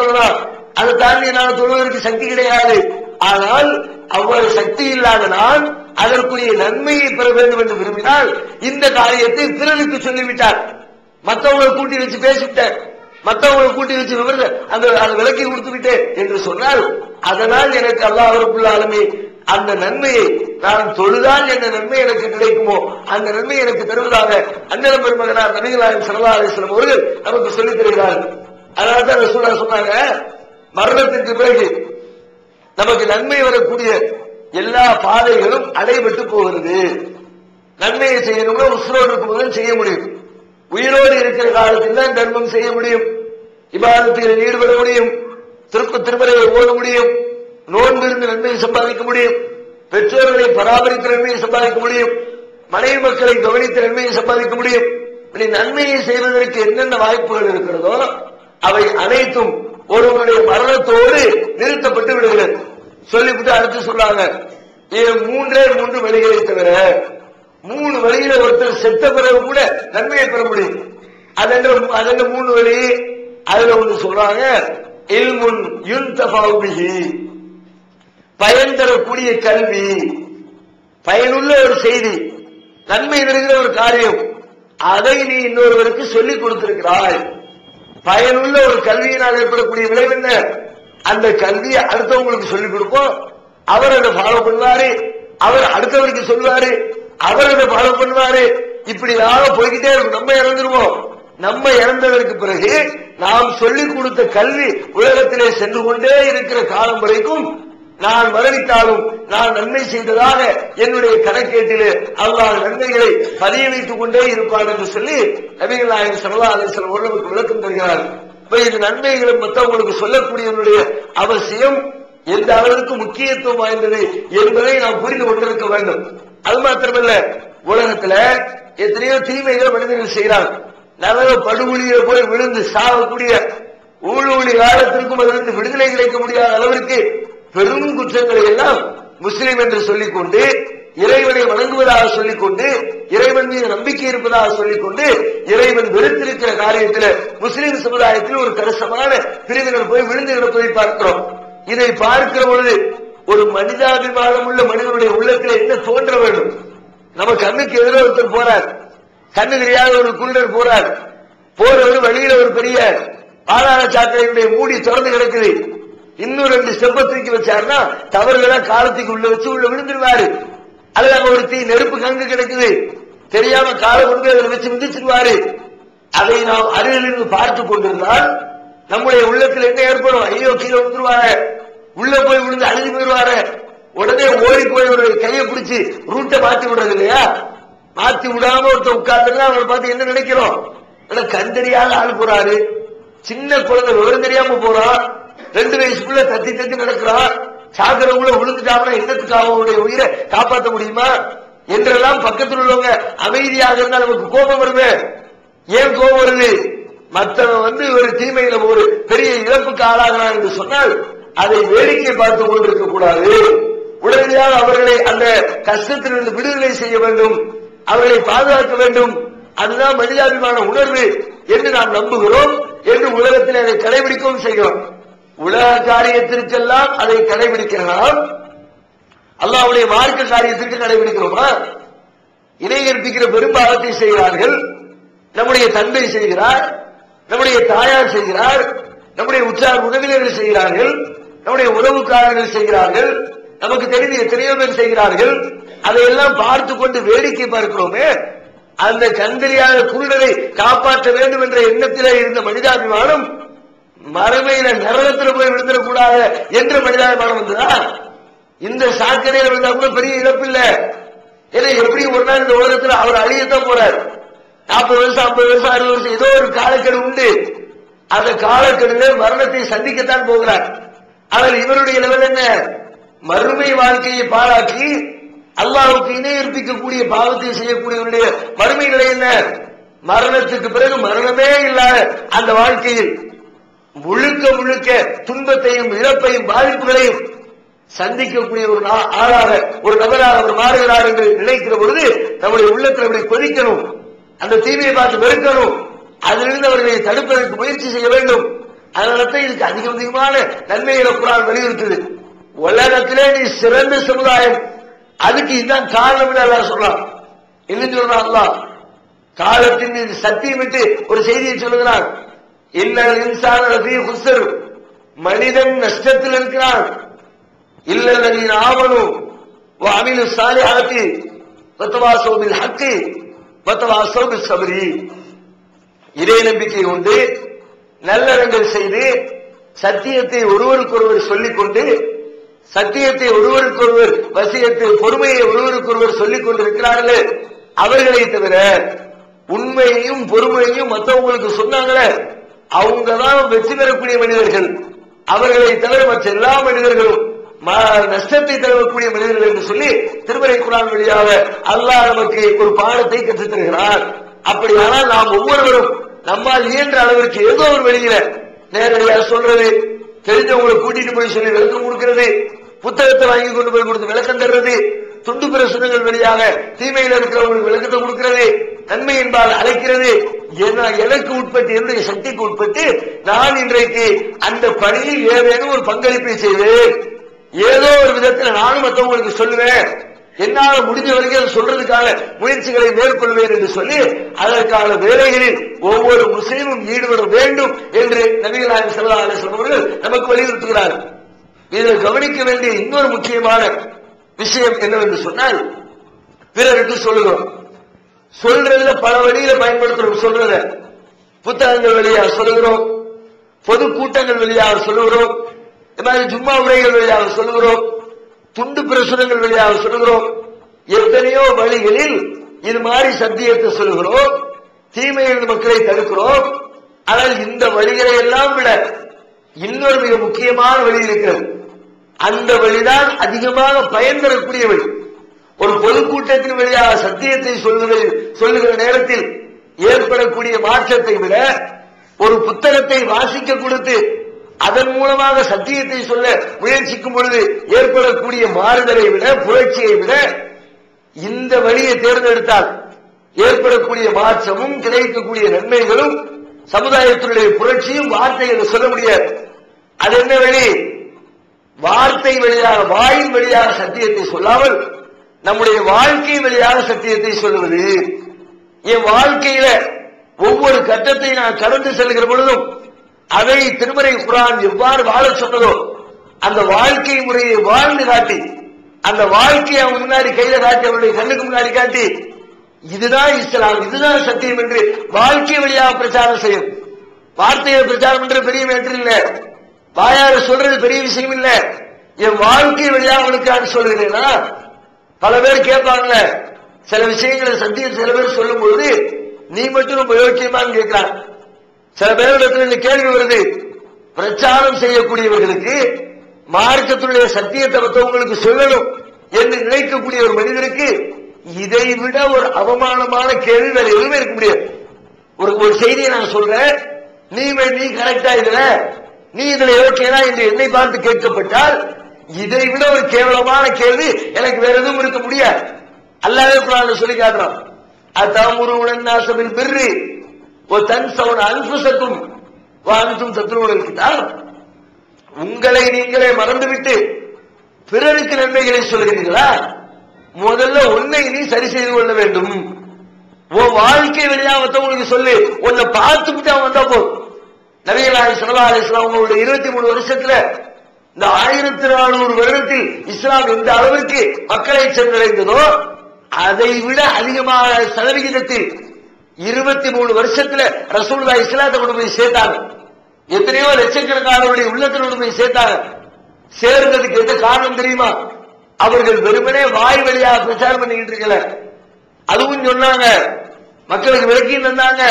சொல்லலாம் அதை தாண்டி நான் தொழுவதற்கு சக்தி கிடையாது. ஆனால் அவ்வளவு சக்தி இல்லாத நான் அதற்குரிய நன்மையை பெற வேண்டும் என்று விரும்பினால் இந்த காரியத்தை பிறருக்கு சொல்லிவிட்டார். மத்தவங்களை கூட்டி வச்சு பேசிவிட்டேன் மத்தவங்களை கூட்டி வச்சு விவரத்தை அந்த அதை விளக்கி கொடுத்து விட்டேன் என்று சொன்னால் அதனால் எனக்கு அல்லாஹ் ரபுல் அந்த நன்மையை நான் தொழுதால் என்ன நன்மை எனக்கு கிடைக்குமோ அந்த நன்மை எனக்கு தருவதாக அண்ணன் பெருமகனார் நபிகளாயம் சல்லா அலிஸ்லாம் அவர்கள் நமக்கு சொல்லித் தருகிறார்கள். அதனால தான் ரசூலா சொன்னாங்க மரணத்திற்கு பிறகு நமக்கு நன்மை வரக்கூடிய எல்லா பாதைகளும் அடைபட்டு போகிறது. நன்மையை செய்யணும்னா உசுரோடு இருக்கும்போது செய்ய முடியும். உயிரோடு இருக்கிற காலத்தில் தான் தர்மம் செய்ய முடியும். இபாதத்தில் ஈடுபட முடியும். திருப்பு திருமறையை ஓட முடியும். நோன்பு இருந்து நன்மையை சம்பாதிக்க முடியும். பெற்றோர்களை பராமரித்த நன்மையை சம்பாதிக்க முடியும். மனைவி மக்களை கவனித்த நன்மையை சம்பாதிக்க முடியும். இப்படி நன்மையை செய்வதற்கு என்னென்ன வாய்ப்புகள் இருக்கிறதோ அவை அனைத்தும் ஒருவருடைய மரணத்தோடு நிறுத்தப்பட்டு விடுகிறது. சொல்லிவிட்டு அடுத்து சொல்றாங்க மூன்றே மூன்று வழிகளை தவிர மூணு வழியில ஒருத்தர் செத்த பிறகு கூட நன்மையை பெற முடியும். அதென்ன அதென்ன மூணு வழி? அதுல ஒன்று சொல்றாங்க இல்முன் யுன்தஃபாவு பயன் தரக்கூடிய கல்வி பயனுள்ள ஒரு செய்தி நன்மை தருகிற ஒரு காரியம். அதை நீ இன்னொருவருக்கு சொல்லிக் கொடுத்திருக்கிறாய். பயனுள்ள ஒரு கல்வியினால் ஏற்படக்கூடிய விளைவு என்ன? அந்த கல்வியை அடுத்தவங்களுக்கு சொல்லிக் கொடுப்போம். அவர் அதை ஃபாலோ பண்ணுவாரு. அவர் அடுத்தவருக்கு சொல்லுவாரு. அவர் அதை ஃபாலோ பண்ணுவாரு. இப்படியாக போய்கிட்டே இருக்கும். நம்ம இறந்துருவோம். நம்ம இறந்ததற்கு பிறகு நாம் சொல்லிக் கொடுத்த கல்வி உலகத்திலே சென்று கொண்டே இருக்கிற காலம் வரைக்கும் நான் மரணித்தாலும் நான் நன்மை செய்ததாக என்னுடைய கணக்கேட்டிலே அல்லாஹ் நன்மைகளை பதிய வைத்துக் கொண்டே இருப்பான் என்று சொல்லி நபிகள் நாயகம் சல்லா அலிஸ்லாம் நமக்கு விளக்கம் தருகிறார். இப்ப இது நன்மைகளை மற்றவங்களுக்கு சொல்லக்கூடியவனுடைய அவசியம் எந்த அளவுக்கு முக்கியத்துவம் வாய்ந்தது என்பதை நாம் புரிந்து கொண்டிருக்க வேண்டும். அது மாத்திரமல்ல உலகத்துல எத்தனையோ தீமைகள் மனிதர்கள் செய்கிறாங்க நரக படுகொலியில போய் விழுந்து சாகக்கூடிய ஊழூழி காலத்திற்கும் அதிலிருந்து விடுதலை கிடைக்க முடியாத அளவிற்கு பெரும் குற்றங்களை எல்லாம் முஸ்லிம் என்று சொல்லிக்கொண்டு இறைவனை வணங்குவதாக சொல்லிக்கொண்டு இறைவன் மீது நம்பிக்கை இருப்பதாக சொல்லிக்கொண்டு இறைவன் வெறுத்திருக்கிற காரியத்தில் முஸ்லிம் சமுதாயத்தில் ஒரு கரசமான பிரிவினர் போய் விழுந்து கிடப்பதை பார்க்கிறோம். இதை பார்க்கிற பொழுது ஒரு மனிதாபிமானம் உள்ள மனிதனுடைய உள்ளத்தில் என்ன தோன்ற வேண்டும்? நம்ம கண்ணுக்கு எதிர ஒருத்தர் போறார் கண்ணு தெரியாத ஒரு குருடர் போறார் போறவர் வழியில ஒரு பெரிய ஆதார சாக்கடையினுடைய மூடி திறந்து கிடக்குது. இன்னும் ரெண்டு ஸ்டெப்ப தூக்கி வச்சாருன்னா தவறுகளா காலத்துக்கு உள்ள வச்சு உள்ள விழுந்துருவாரு. அல்லது அங்க ஒரு தீ நெருப்பு கங்கு கிடக்குது. தெரியாம காலை கொண்டு அதில் வச்சு மிதிச்சிருவாரு. அதை நாம் அருகில் இருந்து பார்த்து கொண்டிருந்தால் நம்முடைய உள்ளத்தில் என்ன ஏற்படும்? ஐயோ கீழே விழுந்துருவாரு. உள்ள போய் விழுந்து அழுதி போயிருவாரு. உடனே ஓடி போய் ஒரு கையை பிடிச்சி ரூட்டை மாத்தி விடுறது இல்லையா? மாத்தி விடாம ஒருத்தர் உட்கார்ந்துருந்தா அவங்களை பார்த்து என்ன நினைக்கிறோம்? ஆனா கண் தெரியாத ஆள் போறாரு. சின்ன குழந்தை விவரம் தெரியாம போறான். ரெண்டு வயசுக்குள்ள தத்தி தத்தி நடக்கிறான் சாகரவுல விழுந்துட்டாங்கன்னா என்னத்துக்காக அவனுடைய உயிரை காப்பாற்ற முடியுமா? என்றெல்லாம் பக்கத்தில் உள்ளவங்க அமைதியாக இருந்தால் நமக்கு கோபம் வருது ஏன் கோபம் வருது? மற்றவன் வந்து ஒரு தீமையில ஒரு பெரிய இழப்புக்கு ஆளாகிறான் என்று சொன்னால் அதை வேடிக்கை பார்த்து கொண்டிருக்க கூடாது. உடனடியாக அவர்களை அந்த கஷ்டத்திலிருந்து விடுதலை செய்ய வேண்டும். அவர்களை பாதுகாக்க வேண்டும். அதுதான் மனிதாபிமான உணர்வு என்று நாம் நம்புகிறோம் என்று உலகத்தில் அதை கடைபிடிக்கவும் செய்கிறோம். உலக காரியத்திற்கெல்லாம் அதை கடைபிடிக்கலாம் அல்லாவுடைய மார்க்க காரியத்திற்கு கடைபிடிக்கிறோமா? இணை கற்பிக்கிற பெரும்பாகத்தை செய்கிறார்கள். நம்முடைய தந்தை செய்கிறார் நம்முடைய தாயார் செய்கிறார் நம்முடைய உற்றார் உறவினர்கள் செய்கிறார்கள் நம்முடைய உறவுக்காரர்கள் செய்கிறார்கள் நமக்கு தெரிந்த எத்தனையோ பேர் செய்கிறார்கள். அதையெல்லாம் பார்த்து கொண்டு வேடிக்கை பார்க்கிறோமே. அந்த கந்தரியான குருடரை காப்பாற்ற வேண்டும் என்ற எண்ணத்திலே இருந்த மனிதாபிமானம் மறுமையில நரகத்தில் போய் விழுந்துடக்கூடாது என்ற மனிதாபிமானம் வந்ததா? இந்த சாக்கடையில் விழுந்தா கூட பெரிய இழப்பு இல்ல ஏன்னா எப்படி ஒரு நாள் இந்த உலகத்தில் அவர் அழியத்தான் போறார். நாற்பது வருஷம் ஐம்பது வருஷம் அறுபது வருஷம் ஏதோ ஒரு காலக்கெடு உண்டு. அந்த காலக்கெடுல மரணத்தை சந்திக்கத்தான் போகிறார். ஆனால் இவருடைய லெவல் என்ன? மறுமை வாழ்க்கையை பாராட்டி அல்லாவுக்கு இணை இருப்பிக்கக்கூடிய பாவத்தை செய்யக்கூடியவருடைய மறுமை நிலை என்ன? மரணத்துக்கு பிறகு மரணமே இல்லாத அந்த வாழ்க்கையில் முழுக்க முழுக்க துன்பத்தையும் இழப்பையும் பாதிப்புகளையும் சந்திக்கக்கூடிய ஒரு ஆளாக ஒரு நபராக அவர் மாறுகிறார் என்று நினைக்கிற பொழுது நம்முடைய உள்ளத்தில் அவரை கொதிக்கணும். அந்த தீமையை பார்த்து வெறுக்கணும். அதிலிருந்து அவர்களை தடுப்பதற்கு முயற்சி செய்ய வேண்டும். அதனாலதான் இதுக்கு அதிகம் அதிகமான நன்மைகளை குரான் வலியுறுத்தது உலகத்திலே நீ சிறந்த சமுதாயம். அதுக்கு இதுதான் காரணம் எல்லாம் சொல்றான். என்ன சொல்றான் காலத்தின் மீது சத்தியம் விட்டு ஒரு செய்தியை சொல்லுகிறான். இல்லல் இன்சான் குசர் மனிதன் நஷ்டத்தில் இருக்கிறான். இல்லல் நீர் ஆவணும் அமிலு சாலை ஆகி பத்தவா சோபில் ஹக்கு. பத்தவா சோபில் சபரி. இதே நம்பிக்கை கொண்டு நல்லறங்கள் செய்து சத்தியத்தை ஒருவருக்கொருவர் சொல்லிக்கொண்டு சத்தியத்தை ஒருவருக்கொருவர் வசியத்தை பொறுமையை ஒருவருக்கொருவர் சொல்லிக் கொண்டிருக்கிறார்களே அவர்களை தவிர உண்மையையும் பொறுமையையும் மற்றவங்களுக்கு சொன்னாங்களே அவங்க தான் வெற்றி பெறக்கூடிய மனிதர்கள். அவர்களை தவிர மற்ற எல்லா மனிதர்களும் நஷ்டத்தை தரக்கூடிய மனிதர்கள் என்று சொல்லி திருமறை குரான் வழியாக அல்லாஹ் நமக்கு ஒரு பாடத்தை கற்றுத் தருகிறார் அப்படியானால் நாம் ஒவ்வொருவரும் நம்மால் இயன்ற அளவிற்கு ஏதோ ஒரு வெளியில நேரடியாக சொல்றது தெரிஞ்சவங்களை கூட்டிட்டு போய் சொல்லி விளக்கம் கொடுக்கிறது புத்தகத்தை வாங்கி கொண்டு போய் கொடுத்து விளக்கம் தர்றது துண்டு பிரசுரங்கள் வழியாக தீமையில் இருக்கிறவங்களுக்கு விளக்கத்தை கொடுக்கிறது நன்மை என்பால் அழைக்கிறது. எனக்கு உட்பட்டு என்னுடைய சக்திக்கு உட்பட்டு நான் இன்றைக்கு அந்த பணியில் ஏதேனும் ஒரு பங்களிப்பை செய்வேன். ஏதோ ஒரு விதத்தில் நானும் மற்றவங்களுக்கு சொல்லுவேன். என்னால முடிஞ்ச வரைக்கும் சொல்றதுக்கான முயற்சிகளை மேற்கொள்வேன் என்று சொல்லி அதற்கான வேலைகளில் ஒவ்வொரு முஸ்லீமும் ஈடுபட வேண்டும் என்று நபிகள் நாயகம் ஸல்லல்லாஹு அவர்கள் நமக்கு வலியுறுத்துகிறார் இதில் கவனிக்க வேண்டிய இன்னொரு முக்கியமான விஷயம் என்னவென்று சொன்னால் பிறருக்கு சொல்லுகிறோம். சொல்றதுல பல வழியில பயன்படுத்துறோம் சொல்றத. புத்தகங்கள் வழியாக சொல்லுகிறோம். பொது கூட்டங்கள் வழியாக சொல்லுகிறோம். இந்த மாதிரி ஜும்மா உரைகள் வழியாக சொல்லுகிறோம். துண்டு பிரசுரங்கள் வழியாக சொல்லுகிறோம். எத்தனையோ வழிகளில் இது மாதிரி சத்தியத்தை சொல்லுகிறோம். தீமையில் மக்களை தடுக்கிறோம். ஆனால் இந்த வழிகளை எல்லாம் விட இன்னொரு மிக முக்கியமான வழி இருக்கிறது. அந்த வழிதான் அதிகமாக பயன் தரக்கூடிய வழி ஒரு பொதுக்கூட்டத்தின் வழியாக சத்தியத்தை சொல்லுகிற சொல்லுகிற நேரத்தில் ஏற்படக்கூடிய மாற்றத்தை விட ஒரு புத்தகத்தை வாசிக்க கொடுத்து அதன் மூலமாக சத்தியத்தை சொல்ல முயற்சிக்கும் பொழுது ஏற்படக்கூடிய மாறுதலை விட புரட்சியை விட இந்த வழியை தேர்ந்தெடுத்தால் ஏற்படக்கூடிய மாற்றமும் கிடைக்கக்கூடிய நன்மைகளும் சமுதாயத்தினுடைய புரட்சியும் வார்த்தை என்று சொல்ல முடியாது. அது என்ன வழி? வார்த்தை வழியாக வாயின் வழியாக சத்தியத்தை சொல்லாமல் நம்முடைய வாழ்க்கை வழியாக சத்தியத்தை சொல்லுவது என் வாழ்க்கையில ஒவ்வொரு கட்டத்தை நான் கடந்து செல்கிற பொழுதும் அதை திருமறை குரான் எவ்வாறு வாழ சொன்னதோ அந்த வாழ்க்கை முறையை வாழ்ந்து காட்டி அந்த வாழ்க்கையை அவன் முன்னாடி கையில காட்டி அவனுடைய கண்ணுக்கு முன்னாடி காட்டி இதுதான் இஸ்லாம் இதுதான் சத்தியம் என்று வாழ்க்கை வழியாக பிரச்சாரம் செய்யும். வார்த்தையை பிரச்சாரம் என்று பெரிய மேற்று இல்லை. வாயார சொல்றது பெரிய விஷயம் இல்ல. என் வாழ்க்கை வழியா அவனுக்கு நான் சொல்கிறேனா பல பேர் கேட்பாங்கல்ல. சில விஷயங்களை சத்தியம் சில பேர் சொல்லும் பொழுது நீ மட்டும் ரொம்ப யோக்கியமான்னு கேட்கிறான் சில பேரிடத்துல இந்த கேள்வி வருது. பிரச்சாரம் செய்யக்கூடியவர்களுக்கு மார்க்கத்துடைய சத்தியத்தை மற்றவங்களுக்கு சொல்லணும் என்று நினைக்கக்கூடிய ஒரு மனிதருக்கு இதை விட ஒரு அவமானமான கேள்வி வேற எதுவுமே இருக்க முடியாது. ஒரு ஒரு செய்தியை நான் சொல்றேன். நீ நீ கரெக்டா இதுல நீ இதுல யோக்கியனா என்று என்னை பார்த்து கேட்கப்பட்டால் இதை விட ஒரு கேவலமான கேள்வி எனக்கு வேற எதுவும் இருக்க முடியாது. அல்லாஹ் குரான் சொல்லி காட்டுறான். அத்தாமுருவுடன் நாசமின் பிர்ரி ஒரு தன் சவுன் அன்புசக்கும் வாந்தும் சத்துருவுடன் கிட்டாப் உங்களை நீங்களே மறந்துவிட்டு பிறருக்கு நன்மைகளை சொல்கிறீர்களா? முதல்ல உன்னை நீ சரி செய்து கொள்ள வேண்டும். உன் வாழ்க்கை வழியா உனக்கு சொல்லு. உன்னை பார்த்துக்கிட்டு அவன் வந்தா போதும். நபிகளாக சல்லா அலிஸ்லாம் இருபத்தி மூணு வருஷத்துல இந்த ஆயிரத்தி நானூறு வருடத்தில் இஸ்லாம் எந்த அளவிற்கு மக்களை சென்றடைந்ததோ அதை விட அதிகமான சதவிகிதத்தில் இருபத்தி மூணு வருஷத்துல ரசூல்லா இஸ்லாத்தை கொண்டு போய் சேர்த்தாங்க. எத்தனையோ லட்சக்கணக்கானவருடைய உள்ளத்தில் கொண்டு போய் சேர்த்தாங்க. சேர்ந்ததுக்கு எந்த காரணம் தெரியுமா? அவர்கள் வெறுமனே வாய் வழியாக பிரச்சாரம் பண்ணிக்கிட்டு இருக்கல. அதுவும் சொன்னாங்க. மக்களுக்கு விளக்கி தந்தாங்க